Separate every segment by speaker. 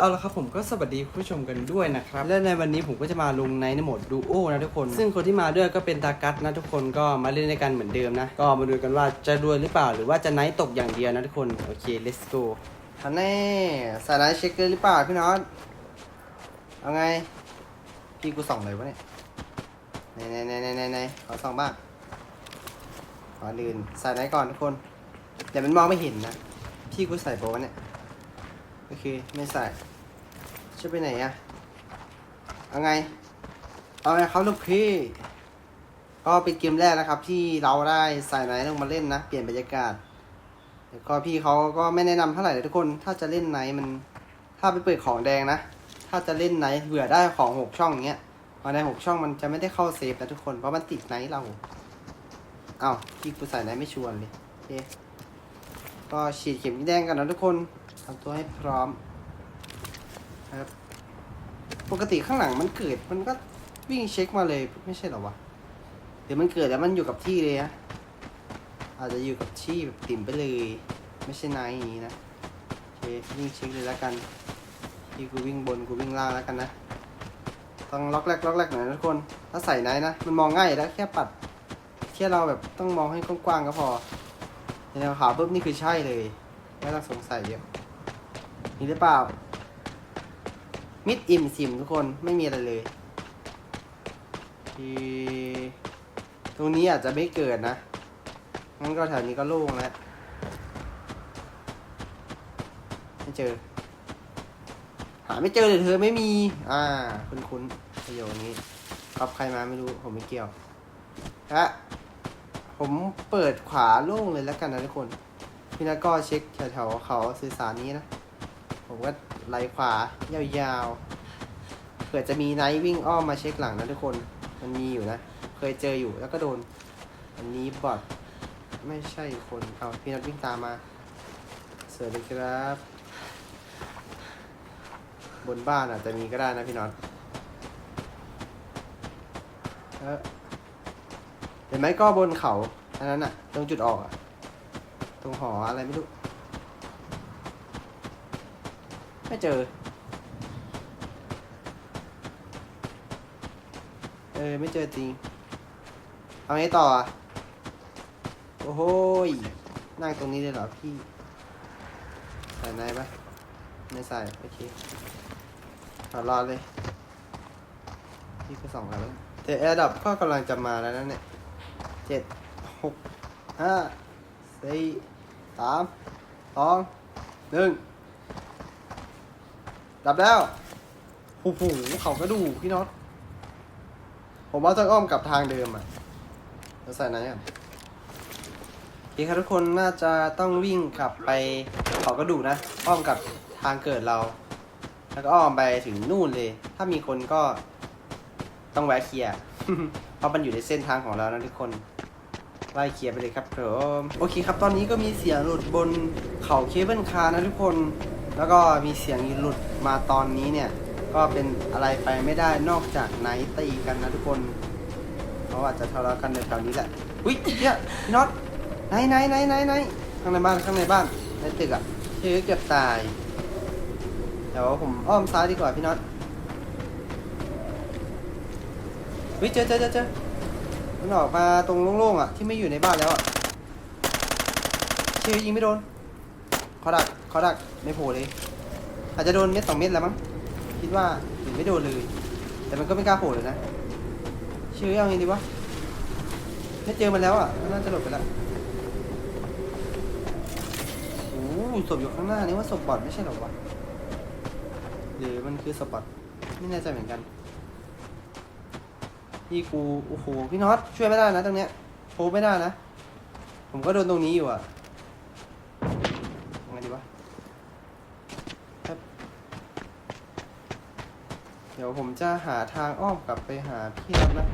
Speaker 1: เอาละครับผมก็สวัสดีผู้ชมกันด้วยนะครับ และในวันนี้ผมก็จะมาลงในในโหมดดูโอนะทุกคน ซึ่งคนที่มาด้วยก็เป็นตากัสนะทุกคนก็มาเล่นในกันเหมือนเดิมนะ ก็มาดูกันว่าจะรวยหรือเปล่าหรือว่าจะไนท์ตกอย่างเดียวนะทุกคน โอเค let's go ทันแน่สายไนท์เช็คเลยหรือเปล่าพี่น็อตเอาไง พี่กูส่องเลยวะเนี่ยไหนไหนไหนไหนไหนไหนขอส่องบ้างขอลืนสายไนท์ก่อนทุกคนเดี๋ยวมันมองไม่เห็นนะ พี่กูใส่โบวะเนี่ยโอเค ไม่ใส่ จะไปไหนอะเอาไง เอาไงครับลูกพี่ ก็เป็นเกมแรกนะครับ ที่เราได้ใส่ไนท์ลงมาเล่นนะ เปลี่ยนบรรยากาศ แล้วก็พี่เขาก็ไม่แนะนำเท่าไหร่เลยทุกคน ถ้าจะเล่นไนท์มัน ถ้าไปเปิดของแดงนะ ถ้าจะเล่นไนท์เบื่อได้ของหกช่องอย่างเงี้ยพอในหกช่องมันจะไม่ได้เข้าเซฟนะทุกคน เพราะมันติดไนท์เรา เอ้าพี่กูใส่ไนท์ไม่ชวนเลย โอเค ก็ฉีดเข็มแดงกันนะทุกคนทำตัวให้พร้อม ครับ ปกติข้างหลังมันเกิดมันก็วิ่งเช็คมาเลยไม่ใช่เหรอวะเดี๋ยวมันเกิดแล้วมันอยู่กับที่เลยนะอาจจะอยู่กับที่แบบติ่มไปเลย ไม่ใช่นายอย่างนี้นะโอเควิ่งเช็คเลยแล้วกันที่กูวิ่งบนกูวิ่งล่างแล้วกันนะต้องล็อกแรกล็อกแรกหน่อยนะทุกคนถ้าใส่ไนท์นะมันมองง่ายแล้วแค่ปัดแค่เราแบบต้องมองให้กว้างๆก็พอในแนวขาวปุ๊บนี่คือใช่เลยไม่ต้องสงสัยเยอะนี่หรือเปล่า มิดอิ่มสิมทุกคนไม่มีอะไรเลยที่ตรงนี้อาจจะไม่เกิดนะงั้นก็แถวนี้ก็โล่งแล้วไม่เจอ หาไม่เจอเลยเธอไม่มี อ่า คุ้นคุ้นประโยคนี้ครับใครมาไม่รู้ผมไม่เกี่ยวฮะผมเปิดขวาโล่งเลยแล้วกันนะทุกคน พี่นัทก็เช็คแถวๆเขาสื่อสารนี้นะ ผมก็ ไหลขวายาวๆ เผื่อจะมีไนท์วิ่งอ้อมมาเช็คหลังนะทุกคน มันมีอยู่นะ เคยเจออยู่แล้วก็โดน อันนี้บอทไม่ใช่คน เอาพี่นัทวิ่งตามมา สวัสดีครับ บนบ้านอาจจะมีก็ได้นะพี่น็อตเออเห็นไหมก็บนเขา อันนั้นอะตรงจุดออกอะตรงหออะไรไม่รู้ ไม่เจอ เออ ไม่เจอจริง เอาไงต่ออะโอ้โหนั่งตรงนี้เลยเหรอพี่ใส่ในปะไม่ใส่ โอเคขอรอเลย พี่ก็สองแล้วแต่แอร์ดับก็กำลังจะมาแล้วนะเนี่ยเจ็ดหกห้าสี่สามสองหนึ่ง ดับแล้วโอ้โหเขาก็ดูพี่น็อต ผมว่าต้องอ้อมกลับทางเดิมอะเราใส่ไหนอะโอเคครับทุกคนน่าจะต้องวิ่งกลับไปเขาก็ดูนะ อ้อมกลับทางเกิดเรา แล้วก็อ้อมไปถึงนู่นเลย ถ้ามีคนก็ต้องแวะเคลียร์เพราะมันอยู่ในเส้นทางของเรานะทุกคนไล่เคลียร์ไปเลยครับผมโอเคครับตอนนี้ก็มีเสียงหลุดบนเขาเคเบิลคาร์นะทุกคน แล้วก็มีเสียงหลุดมาตอนนี้เนี่ย ก็เป็นอะไรไปไม่ได้นอกจากไนท์ตีกันนะทุกคนเขาอาจจะทะเลาะกันในแถวนี้แหละอุ้ยเนี่ยพี่น็อตไหนไหนไหนไหนไหนข้างในบ้านข้างในบ้านในตึกอะเฮ้ยเกือบตายเดี๋ยวผมอ้อมซ้ายดีกว่าพี่น็อตเฮ้ยเจอเจอเจอเจอมันออกมาตรงโล่งๆอะที่ไม่อยู่ในบ้านแล้วอะเชื่อยิงไม่โดนขอดัก เขอดักไม่โผล่เลย อาจจะโดนเม็ดสองเม็ดแล้วมั้งคิดว่าหรือไม่โดนเลย แต่มันก็ไม่กล้าโผล่เลยนะชื่อเอาไงดีวะไม่เจอมันแล้วอะมันน่าจะหลบไปแล้วโอ้ศพอยู่ข้างหน้านี่ว่าศพบอดไม่ใช่หรอวะหรือมันคือศพบอดไม่แน่ใจเหมือนกันพี่กูโอ้โหพี่น็อตช่วยไม่ได้นะตรงเนี้ยโฟไม่ได้นะ ผมก็โดนตรงนี้อยู่อะยังไงดีวะครับเดี๋ ยวผมจะหาทางอ้อมกลับไปหาพี่น็อตนะ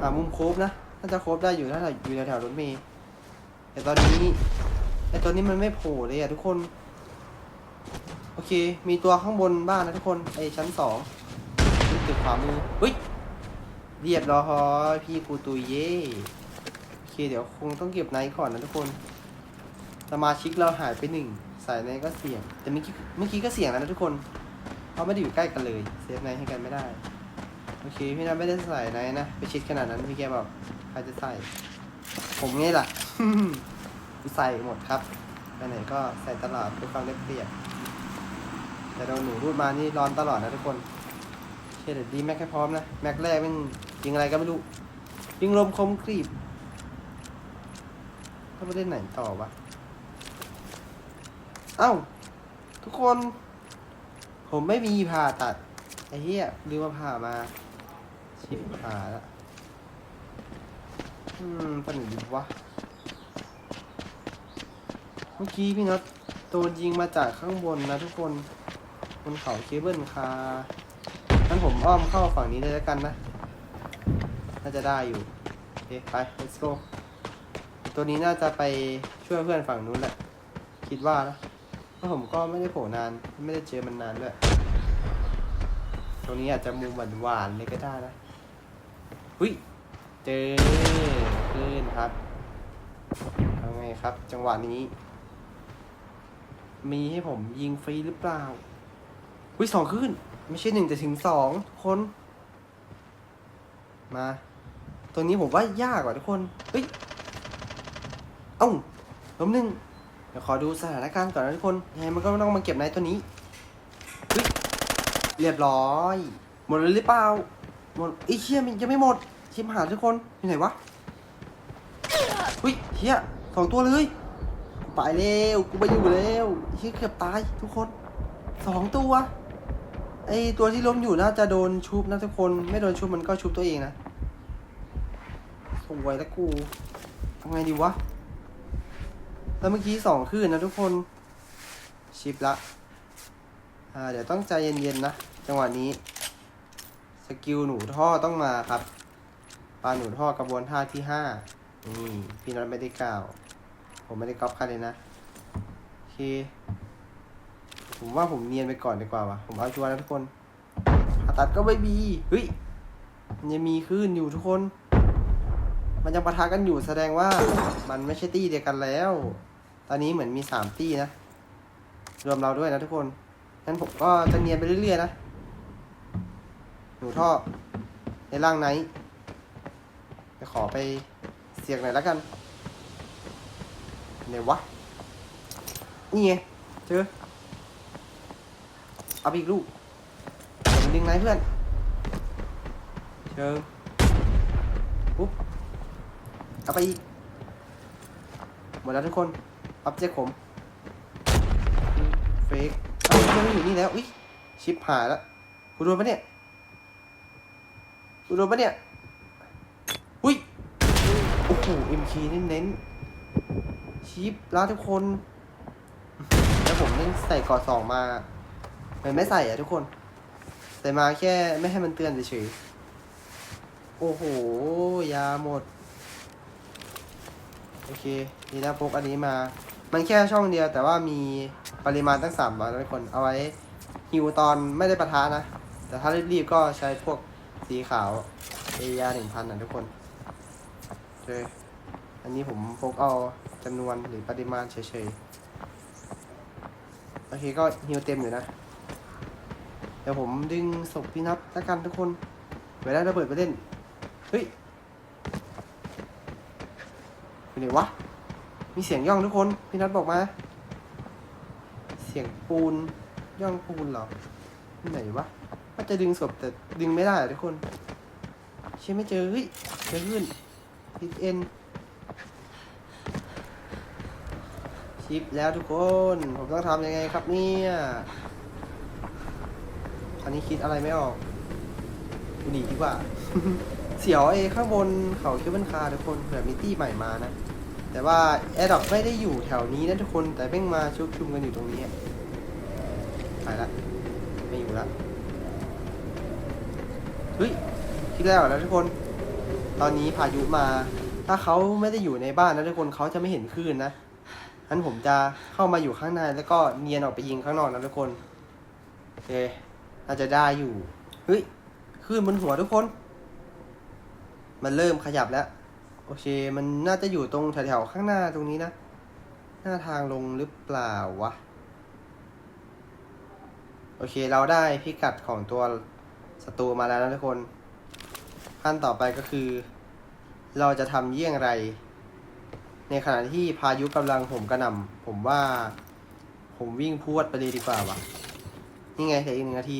Speaker 1: หามุมโคบนะน่าจะโคบได้อยู่ถ้าอยู่แถวๆรถเมย์แต่ตอนนี้ไอตัวนี้มันไม่โผล่เลยอะทุกคน โอเค มีตัวข้างบนบ้านนะทุกคนไอชั้นสองตึกขวามือเฮ้ยเรียบร้อยพี่กูตุยเย่โอเคเดี๋ยวคงต้องเก็บไนท์ก่อนนะทุกคน สมาชิกเราหายไปหนึ่งสายในก็เสี่ยง แต่เมื่อกี้เมื่อกี้ก็เสี่ยงแล้วนะทุกคน เพราะไม่ได้อยู่ใกล้กันเลย เซฟในให้กันไม่ได้ โอเค พี่นัทไม่ได้ใส่ในนะ ไปชิดขนาดนั้นพี่แกบอกใครจะใส่ ผมไงล่ะใส่หมดครับไปไหนก็ใส่ตลอดเพื่อความได้เปรียบแต่เราหนูรูดมานี่ร้อนตลอดนะทุกคนเชื่อเดี๋ยวดีแม็กให้พร้อมนะ แม็กแรกมันยิงอะไรก็ไม่รู้ ยิงลมคมกรีบถ้าไม่ได้ไหนต่อวะ เอ้า ทุกคน ผมไม่มีผ่าตัด ไอ้เหี้ยลืมมาผ่ามา ชิบหายละอืมปัญหาดีวะ เมื่อกี้พี่น็อตโดนยิงมาจากข้างบนนะทุกคนบนเขาเคเบิลคาร์งั้นผมอ้อมเข้าฝั่งนี้เลยแล้วกันนะ น่าจะได้อยู่โอเคไป let's go ตัวนี้น่าจะไปช่วยเพื่อนฝั่งนู้นแหละ คิดว่านะ เพราะผมก็ไม่ได้โผล่นาน ไม่ได้เจอมันนานด้วย ตรงนี้อาจจะมุมหวานๆเลยก็ได้นะหุยเจอขึ้นครับเอาไงครับ จังหวะนี้ มีให้ผมยิงฟรีหรือเปล่าหุยสองขึ้น ไม่ใช่หนึ่งแต่ถึงสองทุกคน มา ตัวนี้ผมว่ายากกว่าทุกคน เฮ้ย เอ้าล้มหนึ่ง เดี๋ยวขอดูสถานการณ์ก่อนนะทุกคนยังไงมันก็ต้องมาเก็บในตัวนี้ เรียบร้อย หมดเลยหรือเปล่า หมดไอ้เชี่ยมันยังไม่หมดชิมหาทุกคนอยู่ไหนวะเฮ้ยเชี่ยสองตัวเลยไปเร็วกูไปอยู่แล้วเชี่ยเกือบตายทุกคนสองตัวไอตัวที่ล้มอยู่น่าจะโดนชุบนะทุกคน ไม่โดนชุบมันก็ชุบตัวเองนะสวยแล้วกูทำไงดีวะ แล้วเมื่อกี้สองขึ้นนะทุกคน ชิปละ อ่า เดี๋ยวต้องใจเย็นๆนะ จังหวะนี้ สกิลหนูท่อต้องมาครับ ปลาหนูท่อกระบวนท่าที่ห้านี่พี่น็อตไม่ได้กล่าว ผมไม่ได้ก๊อปใครเลยนะ โอเค ผมว่าผมเนียนไปก่อนดีกว่าวะผมเอาชัวร์นะทุกคนผ่าตัดก็ไม่มีเฮ้ยมันยังมีขึ้นอยู่ทุกคน มันยังปะทะกันอยู่แสดงว่ามันไม่ใช่ตี้เดียวกันแล้ว อนนี้เหมือนมีสามตี้นะ รวมเราด้วยนะทุกคน งั้นผมก็จะเนียนไปเรื่อยๆนะ หนูท่อ ในร่างไหนจะขอไปเสียงหน่อยแล้วกันไหนวะ นี่ไงเจอ เอาอีกลูกผมดึงไหนเพื่อน เจอปุ๊บ เอาไปอีก หมดแล้วทุกคน อัพเจกผมเฟกเอาเพื่อนไม่อยู่นี่แล้วอุ้ยชิปหายแล้วกูโดนปะเนี่ยกูโดนปะเนี่ยอุ้ยโอ้โห MK เน้นเน้นๆชิปล้วทุกคน แล้วผมเล่นใส่กอดสองมามันไม่ใส่อะทุกคน ใส่มาแค่ไม่ให้มันเตือนเฉยโอ้โห ยาหมด โอเค นี่นะพกอันนี้มา มันแค่ช่องเดียวแต่ว่ามีปริมาณตั้งสามร้อยทุกคน เอาไว้ฮิวตอนไม่ได้ประทะนะ แต่ถ้ารีบๆก็ใช้พวกสีขาวเอยาหนึ่งพันนะทุกคนเคอันนี้ผมพกเอาจำนวนหรือปริมาณเฉยๆ โอเคก็ฮิวเต็มอยู่นะ เดี๋ยวผมดึงศพพี่นัทแล้วกันทุกคนไว้ได้ระเบิดไปเล่น เฮ้ยเป็นไงวะ มีเสียงย่องทุกคน พี่นัทบอกมา เสียงปูน ย่องปูนเหรอที่ไหนวะว่าจะดึงศพแต่ดึงไม่ได้ทุกคนเชื่อไม่เจอเฮ้ยเจอขึ้นทิดเอ็นชิปแล้วทุกคน ผมต้องทำยังไงครับเนี่ยอันนี้คิดอะไรไม่ออกหนีดีกว่า เสียวเอข้างบนเขาเคเบิลคาร์ทุกคนเผื่อมีตี้ใหม่มานะ แต่ว่าแอร์ดอกไม่ได้อยู่แถวนี้นะทุกคนแต่เพ่งมาชุกชุมกันอยู่ตรงนี้ไปละไม่อยู่ละเฮ้ยคิดแล้วนะทุกคน ตอนนี้พายุมา ถ้าเขาไม่ได้อยู่ในบ้านนะทุกคนเขาจะไม่เห็นคลื่นนะงั้นผมจะเข้ามาอยู่ข้างในแล้วก็เนียนออกไปยิงข้างนอกนะทุกคนโอเคน่าจะได้อยู่เฮ้ยคลื่นบนหัวทุกคน มันเริ่มขยับแล้ว โอเค มันน่าจะอยู่ตรงแถวๆข้างหน้าตรงนี้นะ หน้าทางลงหรือเปล่าวะ โอเค เราได้พิกัดของตัวศัตรูมาแล้วนะทุกคน ขั้นต่อไปก็คือ เราจะทำเยี่ยงไร ในขณะที่พายุกำลังผมกระหน่ำผมว่า ผมวิ่งพวดไปเลยดีกว่าวะนี่ไงเหลืออีกหนึ่งนาที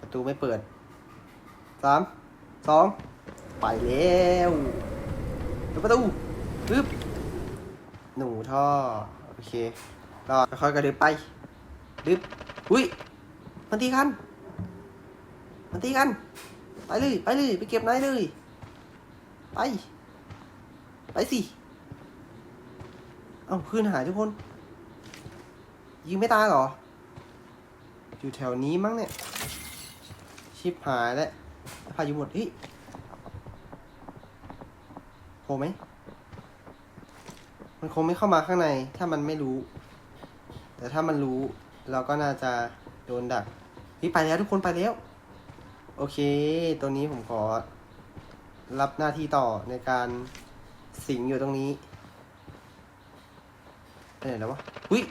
Speaker 1: ประตูไม่เปิดสามสอง ไปแล้วเปิดประตูปึ๊บหนูท่อ โอเครอค่อยๆกระดึบไปดึบอุ้ยมันตีกันมันตีกัน ไปเลย ไปเลย ไปเก็บนายเลย ไป ไปสิ เอ้าขึ้นหายทุกคน ยิงไม่ตายเหรอ อยู่แถวนี้มั้งเนี่ย ชิบหายแล้วพายุหมดเฮ้ย ไหม มันคงไม่เข้ามาข้างใน ถ้ามันไม่รู้ แต่ถ้ามันรู้ เราก็น่าจะโดนดักเฮ้ยไปแล้วทุกคนไปแล้ว โอเค ตัวนี้ผมขอ รับหน้าที่ต่อในการสิงอยู่ตรงนี้ไปไหนแล้ววะอุ้ย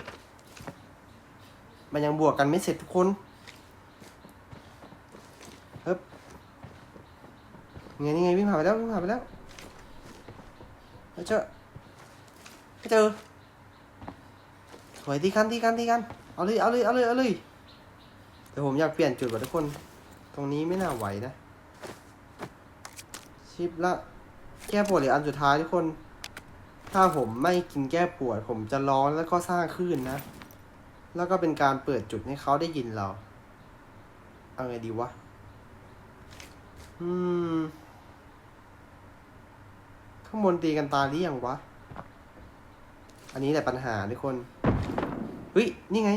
Speaker 1: มันยังบวกกันไม่เสร็จทุกคนเฮ้ยไงนี่ไงวิ่งผ่านไปแล้ววิ่งผ่านไปแล้ว ไม่เจอไม่เจอสวยตีกันตีกันตีกัน เอาเลยเอาเลยเอาเลยเอาเลยแต่ผมอยากเปลี่ยนจุดก่อนทุกคน ตรงนี้ไม่น่าไหวนะ ชิปละ แก้ปวดหรืออันสุดท้ายทุกคน ถ้าผมไม่กินแก้ปวด ผมจะร้อนแล้วก็สร้างคลื่นนะ แล้วก็เป็นการเปิดจุดให้เขาได้ยินเรา เอาไงดีวะ อืม ข้างบนตีกันตายหรือยังวะ อันนี้แหละปัญหาทุกคนเฮ้ยนี่ไง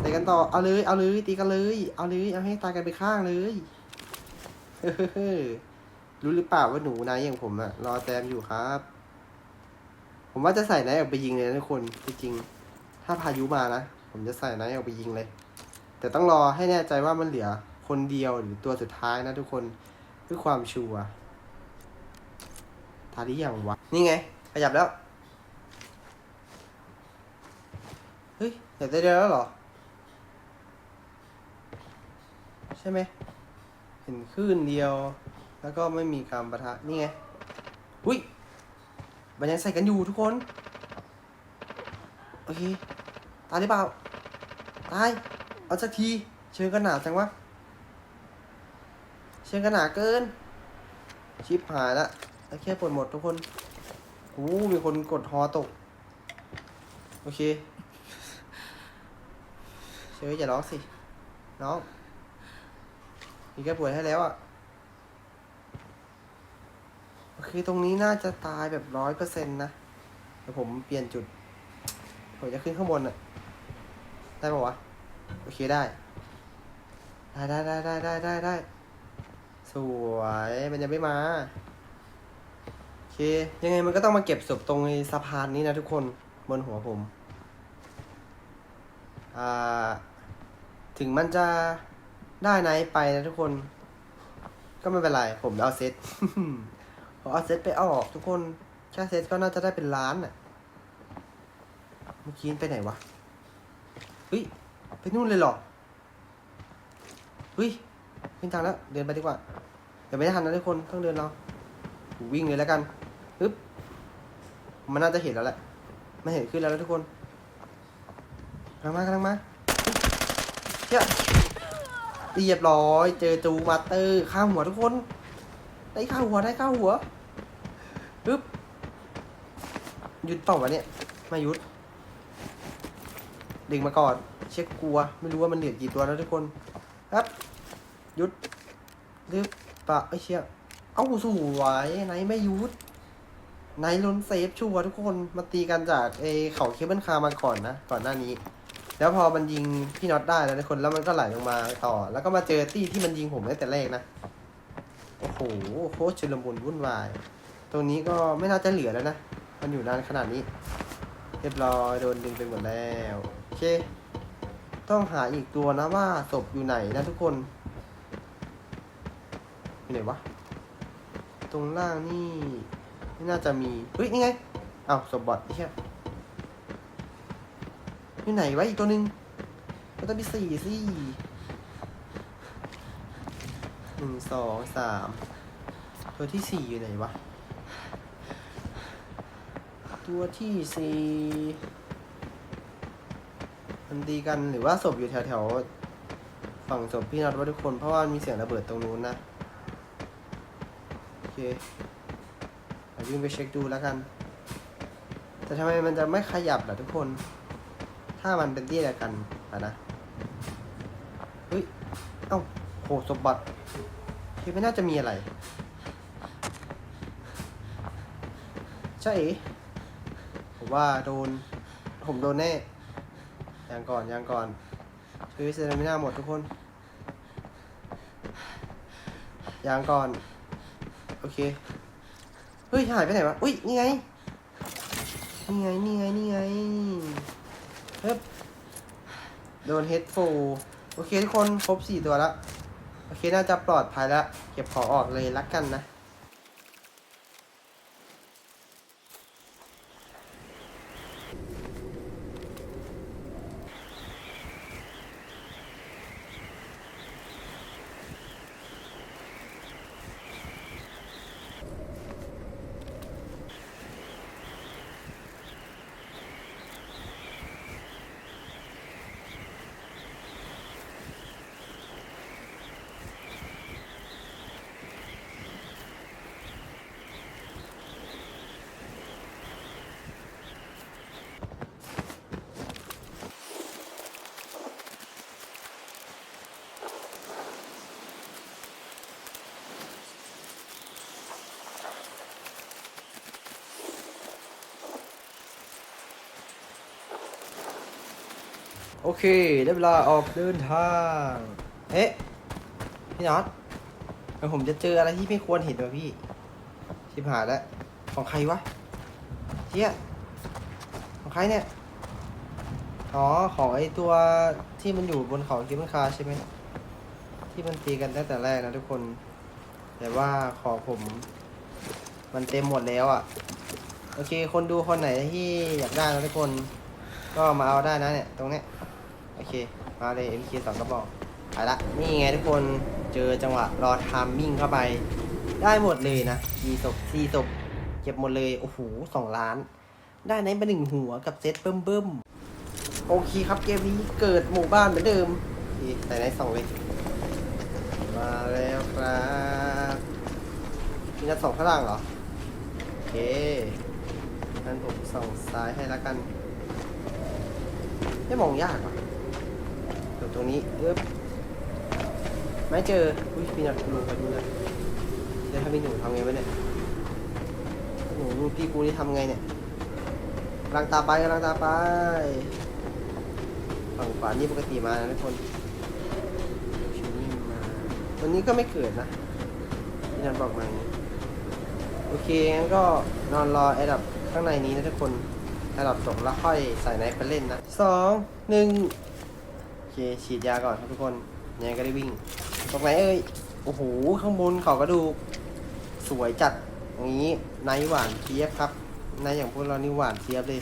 Speaker 1: ใส่กันต่อ เอาเลย เอาเลย ตีกันเลย เอาเลย เอาให้ตายกันไปข้างเลยเฮ้รู้หรือเปล่าว่าหนูนายอย่างผมอะรอแซมอยู่ครับ ผมว่าจะใส่นายออกไปยิงเลยทุกคนจริงๆถ้าพายุมานะ ผมจะใส่นายออกไปยิงเลย แต่ต้องรอให้แน่ใจว่ามันเหลือคนเดียวหรือตัวสุดท้ายนะทุกคนเพื่อความชัวร์ ทาที่อย่างวะ นี่ไง ขยับแล้ว เฮ้ยขยับได้เดียวแล้วเหรอ ใช่ไหม เห็นคลื่นเดียว แล้วก็ไม่มีการประทะ นี่ไง อุ้ย มันยังใส่กันอยู่ทุกคน โอเค ตายหรือเปล่า ตาย เอาสักที เชิญกันหนาจังวะ เชิญกันหนาเกิน ชิปหายละ แล้วแค่ปวดหมดทุกคนโอ้มีคนกดฮอตก โอเคเชิญอย่าร้องสิ น้องมีแก้ปวดให้แล้วอะโอเคตรงนี้น่าจะตายแบบร้อยเปอร์เซ็นต์นะเดี๋ยวผมเปลี่ยนจุด ผมจะขึ้นข้างบนอะ ได้ปะวะ โอเคได้ ได้ได้ได้ได้ได้ได้สวย มันยังไม่มา เค ยังไงมันก็ต้องมาเก็บศพตรงสะพานนี้นะทุกคนบนหัวผมอ่าถึงมันจะได้ไหนไปนะทุกคน ก็ไม่เป็นไร ผมเอาเซตผมเอาเซตไปเอาออก ทุกคนแค่เซตก็น่าจะได้เป็นล้านอะเมื่อกี้ไปไหนวะเฮ้ยไปนู่นเลยเหรอเฮ้ยไม่ทันแล้ว เดินไปดีกว่าเดี๋ยวไม่ทันนะทุกคนต้องเดินเราวิ่งเลยแล้วกัน ปึ๊บ มันน่าจะเห็นแล้วแหละไม่เห็นขึ้นแล้วนะทุกคนกำลังมากำลังมาเจ้าเรียบร้อย เจอจูมาเตอร์ข้ามหัวทุกคน ได้ข้าหัวได้ข้าหัวปึ๊บหยุดเปล่าวะเนี่ยไม่หยุดดึงมาก่อน เช็คกลัว ไม่รู้ว่ามันเหลือกี่ตัวแล้วทุกคนครับหยุดดึบปะไอ้เชี่ยเอ้าสวยไหนไม่หยุด ไนล้นเซฟชัวทุกคนมาตีกันจากเอเขาเคเบิลคาร์มาก่อนนะ ก่อนหน้านี้ แล้วพอมันยิงพี่น็อตได้แล้วทุกคนแล้วมันก็ไหลลงมาต่อ แล้วก็มาเจอตี้ที่มันยิงผมตั้แต่แรกนะ โอ้โหโคตรชุลมุนวุ่นวาย ตรงนี้ก็ไม่น่าจะเหลือแล้วนะ มันอยู่นานขนาดนี้ เรียบร้อยโดนดึงไปหมดแล้วโอเค ต้องหาอีกตัวนะว่าศพอยู่ไหนนะทุกคนอยู่ไหนวะ ตรงล่างนี่ ไม่น่าจะมีเฮ้ยนี่ไงอ้าวศพบอดไม่ใช่อยู่ไหนวะอีกตัวหนึ่งก็ต้องมีสี่สิหนึ่งสองสามตัวที่สี่อยู่ไหนวะ ตัวที่สี่มันดีกันหรือว่าศพอยู่แถวแถวๆฝั่งศพพี่นัทว่าทุกคนเพราะว่ามีเสียงระเบิดตรงนู้นนะ โอเค ยววิ่งไปเช็คดูแล้วกัน แต่ทำไมมันจะไม่ขยับล่ะทุกคน ถ้ามันเป็นที่เดียวกันอะนะเฮ้ย เอ้าโหสมบัติที่ไม่น่าจะมีอะไรใช่ ผมว่าโดน ผมโดนแน่ยังก่อนยังก่อนคือเซรามิน่าหมดทุกคนยังก่อน โอเค ฮ้ยหายไปไหนวะ อุ้ยนี่ไง นี่ไง นี่ไง นี่ไงเฮ้ยโดนเฮดโฟโอเคทุกคนครบสี่ตัวแล้ว โอเคน่าจะปลอดภัยแล้ว เก็บของออกเลยละกันนะ โอเค ได้เวลาออกเดินทาง เอ๊ะ พี่น็อตเดี๋ยวผมจะเจออะไรที่ไม่ควรเห็นวะพี่ ชิบหายแล้ว ของใครวะเจี๊ยของใครเนี่ย อ๋อ ของไอตัวที่มันอยู่บนเขากิมมันคาใช่ไหม ที่มันตีกันตั้งแต่แรกนะทุกคน แต่ว่าของผม มันเต็มหมดแล้วอะ่ะ โอเค คนดูคนไหนที่อยากได้นะทุกคน ก็มาเอาได้นะเนี่ย ตรงเนี้ย เค มาเลย MK สองกระบอกไปละ นี่ไงทุกคน เจอจังหวะรอทามมิ่งเข้าไป ได้หมดเลยนะสี่ศพสี่ศพเก็บหมดเลย โอ้โหสองล้าน ได้ไหนมาหนึ่งหัวกับเซตเบิ่มเบิ่มโอเคครับเกมนี้เกิดหมู่บ้านเหมือนเดิมโอเคใส่ในสองเลยมาแล้วครับมีนัดสองข้างล่างเหรอ โอเคงั้นผมส่องซ้ายให้ละกัน ไม่มองยากว่ะอ ตรงนี้เอ๊บไม่เจอ อุ้ยมีหนักหนูไปดูเลยเดี๋ยวถ้ามีหนูทำไงวะเนี่ยหนูดูพี่กูนี่ทำไงเนี่ยลังตาไปกำลังตาไป ฝั่งขวานี่ปกติมานะทุกคนชินี่มาวันนี้ก็ไม่เกิดนะพี่นันบอกมาโอเคงั้นก็นอนรอไอ้ดับข้างในนี้นะทุกคนไอ้ดับจบแล้วค่อยใส่ไนไปเล่นนะสองหนึ่ง เคฉีดยาก่อนครับทุกคนยังไงก็ได้วิ่ง ตรงไหนเอ้ย โอ้โห ข้างบนเขาก็ดูสวยจัดอย่างนี้ไนท์หวานเทียบครับไนท์อย่างพวกเรานี่หวานเทียบเลย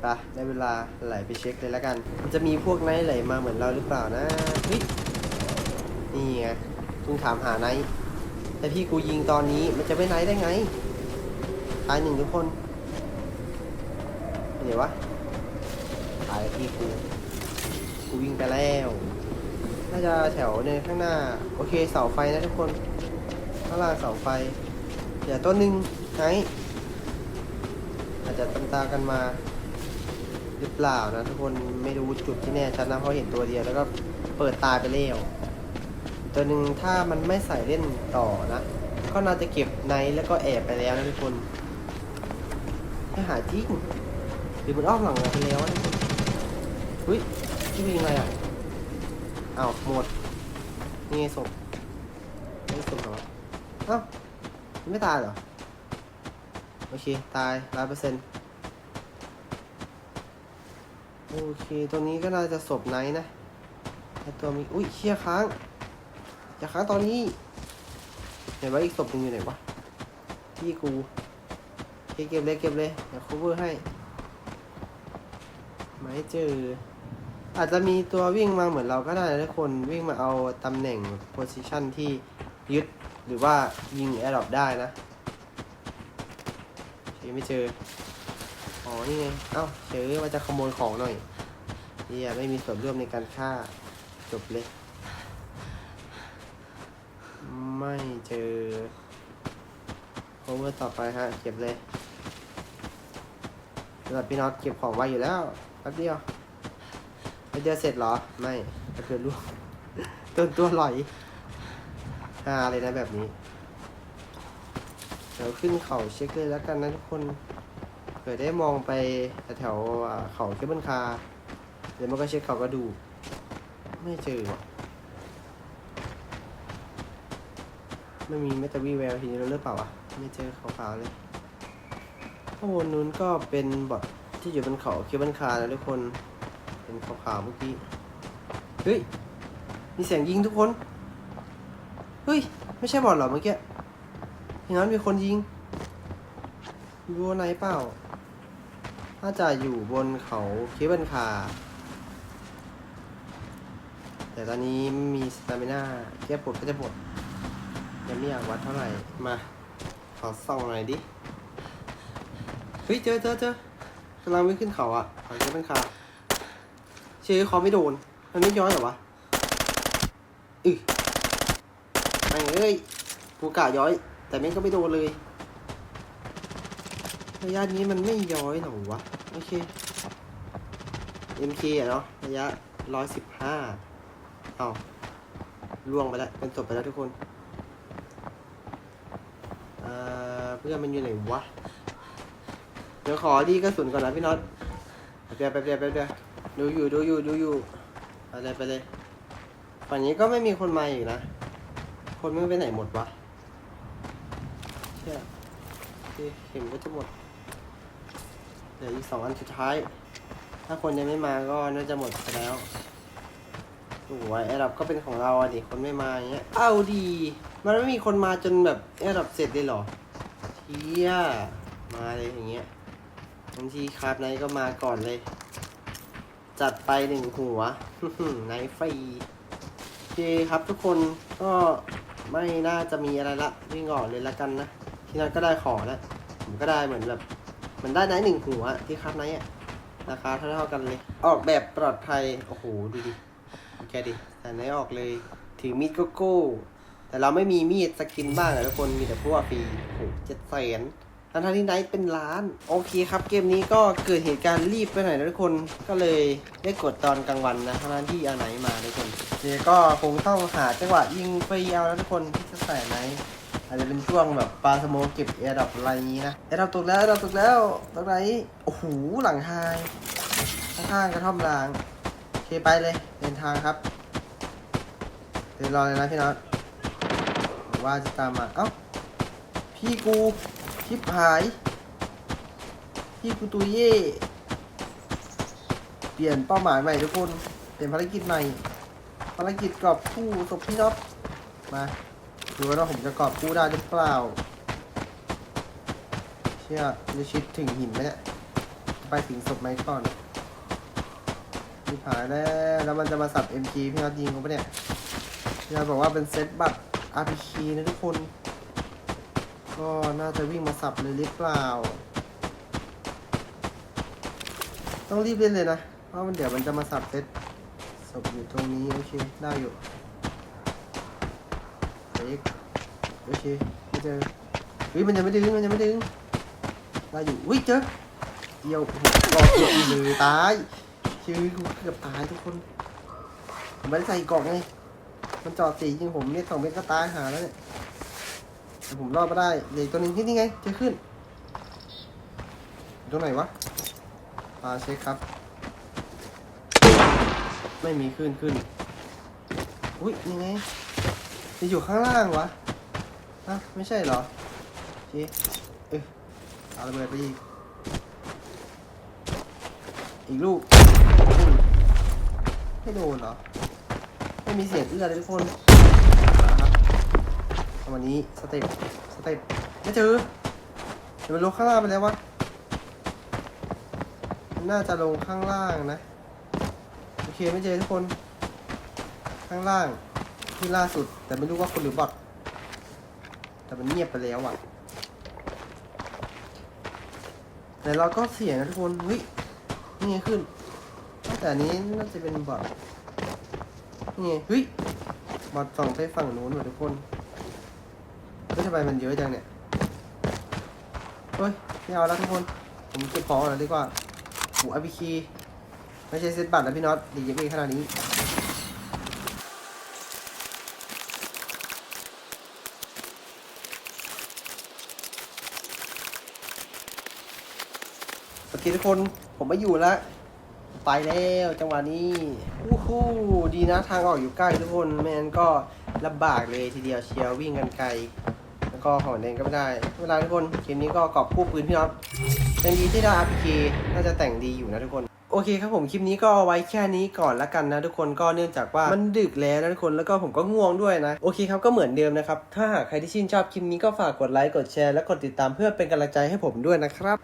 Speaker 1: ไปได้เวลาไหลไปเช็คเลยแล้วกันมันจะมีพวกไนท์ไหลมาเหมือนเราหรือเปล่านะเฮ้ยนี่ไงเพิ่งถามหาไนแต่พี่กูยิงตอนนี้มันจะไปไนได้ไงตายหนึ่งทุกคนเดี๋ยววะตายพี่กู กูวิ่งไปแล้ว น่าจะแถวในข้างหน้า โอเคเสาไฟนะทุกคน ข้างล่างเสาไฟ เดี๋ยวต้นหนึ่งไหนอาจจะตามตากันมา หรือเปล่านะทุกคนไม่รู้จุดที่แน่ชัดนะเพราะเห็นตัวเดียวแล้วก็เปิดตาไปแล้วตัวหนึ่งถ้ามันไม่ใส่เล่นต่อนะ ก็น่าจะเก็บในแล้วก็แอบไปแล้วนะทุกคนไม่หายจริงหรือมันอ้อมหลังเราไปแล้วนะทุกคนอุ้ย ที่วิ่งอะไรอะอ้าวหมด นี่ศพนี่ศพเหรอเอ้าไม่ตายเหรอ โอเค ตายร้อยเปอร์เซ็นต์โอเค ตัวนี้ก็น่าจะศพไหนนะไอตัวมี อุ้ยเชี่ยค้าง อย่าค้างตอนนี้เห็นว่าอีกศพหนึงอยู่ไหนวะพี่กูเคเก็บเลยเก็บเลยเดี๋ยว cover ให้ ไม่เจอ อาจจะมีตัววิ่งมาเหมือนเราก็ได้ทุกคนวิ่งมาเอาตำแหน่งโพซิชันที่ยึดหรือว่ายิงแอร์ดรอปได้นะเชยไม่เจอ อ๋อ นี่ไง เอ้าเชยว่าจะขโมยของหน่อยเฮียไม่มีส่วนร่วมในการฆ่าจบเลย ไม่เจอโอเวอร์ต่อไปฮะ เก็บเลยสำหรับพี่น็อตเก็บของไว้อยู่แล้วแป๊บเดียว แป๊บเดียเสร็จเหรอ ไม่กระเทือนลูกต้นตัวลอยฮาเลยนะแบบนี้ เดี๋ยวขึ้นเขาเช็คเลยแล้วกันนะทุกคนเผื่อได้มองไปแถวเขาเคเบิลคาร์เดี๋ยวมันก็เช็คเขาก็ดู ไม่เจอไม่มีแม้แต่วีแววทีนี้เราเลิกเปล่าวะไม่เจอขาวๆเลยข้างบนนู้นก็เป็นบอทที่อยู่บนเขาเคเบิลคาร์นะทุกคน เป็นขาวๆเมื่อกี้ เฮ้ย มีเสียงยิงทุกคน เฮ้ย ไม่ใช่บอทเหรอเมื่อกี้อย่างนั้นมีคนยิงอยู่บนไหนเปล่า น่าจะอยู่บนเขาเคเบิลคาร์แต่ตอนนี้มีสตามิน่าแก้ปวดก็จะปวดยังไม่อยากวัดเท่าไหร่ มา ขอส่องหน่อยดิ เฮ้ย เจอเจอเจอกำลังวิ่งขึ้นเขาอะขอจะเป็นขาเชื่อเขาไม่โดน มันไม่ย้อยเหรอวะอือไอ้เอ้ยกูกะย้อย แต่แม่งก็ไม่โดนเลยระยะนี้มันไม่ย้อยหรอวะ โอเค MK อะเนาะระยะร้อยสิบห้าเอาล่วงไปแล้วเป็นศพไปแล้วทุกคนเออเพื่อนมันอยู่ไหนวะ เดี๋ยวขอดีกระสุนก่อนนะพี่น็อตแป๊บเดียวแป๊บเดียวแป๊บเดียว ดูอยู่ดูอยู่ดูอยู่ไปเลยไปเลยฝั่งนี้ก็ไม่มีคนมาอีกนะ คนไม่ไปไหนหมดวะเชี่ยโอเคเข็มก็จะหมดเหลืออีกสองอันสุดท้าย ถ้าคนยังไม่มาก็น่าจะหมดไปแล้วโอ้ยแอร์ดับก็เป็นของเราอะดิคนไม่มาอย่างเงี้ย เอาดี มันไม่มีคนมาจนแบบแอร์ดับเสร็จเลยเหรอเที่ยมาเลยอย่างเงี้ยบางทีคาราบไนก็มาก่อนเลย จัดไปหนึ่งหัว ไนฟรีโอเคครับทุกคนก็ไม่น่าจะมีอะไรละวิ่งออกเลยละกันนะ ที่นั่นก็ได้ขอแล้วผมก็ได้เหมือนแบบเหมือนได้ไนหนึ่งหัวที่คราบไนท์อะราคาเท่าๆกันเลย ออกแบบปลอดภัย โอ้โห ดูดิโอเคดิแต่ไนออกเลย ถือมีดโกโก้ แต่เราไม่มีมีดสกินบ้างอะทุกคน มีแต่พวกฟรีโอ้โหเจ็ดแสน ทั้งทที่ไนท์เป็นล้าน โอเคครับ เกมนี้ก็เกิดเหตุการณ์รีบไปหน่อยนะทุกคน ก็เลยได้กดตอนกลางวันนะทั้งที่เอาไนท์มาทุกคนเดี๋ยวก็คงต้องหาจังหวะยิงฟรีเอาแล้วทุกคนที่จะใส่ไนท์อาจจะเป็นช่วงแบบปลาสโมกเก็บแอร์ดรอปอะไรนี้นะแอร์ดรอปตกแล้วแอร์ดรอปตกแล้วตรงไหนโอ้โหหลังไฮข้างๆกระท่อมรางโอเคไปเลยเดินทางครับเดี๋ยวรอเลยนะพี่น็อตว่าจะตามมาเอ้าพี่กู ชิบหายพี่กูตุยเย่เปลี่ยนเป้าหมายใหม่ทุกคนเปลี่ยนภารกิจใหม่ภารกิจกอบกู้ศพพี่น็อตมาดูว่าผมจะกอบกู้ได้หรือเปล่าเชื่อจะชิดถึงหินไหมเนี่ยไปถึงศพไหมก่อนชิบหายแล้ว แล้วมันจะมาสับ MG พี่น็อตยิงเขาปะเนี่ยพี่น็อตบอกว่าเป็นเซตบัตร RPK นะทุกคน ก็น่าจะวิ่งมาสับเลยหรือเปล่า ต้องรีบเล่นเลยนะ เพราะมันเดี๋ยวมันจะมาสับเซตศพอยู่ตรงนี้ โอเค ได้อยู่เอ็กโอเคไม่เจอเฮ้ยมันยังไม่ดึงมันยังไม่ดึงได้อยู่อุ้ยเจอเดียวโอ้โหกอกเกือบเลยตายชื่อกูเกือบตายทุกคนผมไม่ได้ใส่กล่องไงมันจอดสียิงผมเม็ดสองเม็ดก็ตายหาแล้วเนี่ย แต่ผมรอดมาได้เหลืออกตัวหนึงที่นี่ไงเจะขึ้นอยู่ตรงไหนวะมาเช็คครับ ไม่มีขึ้นขึ้นอุ้ยยังไงจะอยู่ข้างล่างวะฮะไม่ใช่เหรอโอเคเออเอาระเบิดไปอีก อีกลูกอุ้ยไม่โดนเหรอ ไม่มีเสียงเอื้อเลยทุกคน วันนี้สเต็ปสเต็ปไม่เจอเดี๋ยวมันลงข้างล่างไปแล้ววะมันน่าจะลงข้างล่างนะ โอเคไม่เจอทุกคน ข้างล่างที่ล่าสุด แต่ไม่รู้ว่าคนหรือบอทแต่มันเงียบไปแล้วอะแต่เราก็เสียนะทุกคนเฮ้ยนี่ไงขึ้นแต่อันนี้น่าจะเป็นบอทนี่ไงเฮ้ยบอทส่องไปฝั่งนู้นว่ะทุกคน ทำไมมันเยอะจังเนี่ยเฮ้ยไม่เอาแล้วทุกคน ผมเก็บของก่อนแล้วดีกว่าหูอพีคีไม่ใช่เซตบัตรนะพี่น็อตดีเยอะขนาดนี้โอเคทุกคนผมไม่อยู่แล้วไปแล้วจังหวะนี้วู้ฮู้ดีนะทางออกอยู่ใกล้ทุกคนไม่งั้นก็ลำบากเลยทีเดียวเชียววิ่งกันไกล แล้วก็ของเด่นก็ไม่ได้เวลาทุกคนเกมนี้ก็กรอบคู่ปืนพี่น็อตยังดีที่ได้ RPK น่าจะแต่งดีอยู่นะทุกคนโอเคครับผมคลิปนี้ก็ไว้แค่นี้ก่อนละกันนะทุกคนก็เนื่องจากว่ามันดึกแล้วนะทุกคนแล้วก็ผมก็ง่วงด้วยนะ โอเคครับก็เหมือนเดิมนะครับ ถ้าหากใครที่ชื่นชอบคลิปนี้ก็ฝากกดไลค์กดแชร์และกดติดตามเพื่อเป็นกำลังใจให้ผมด้วยนะครับ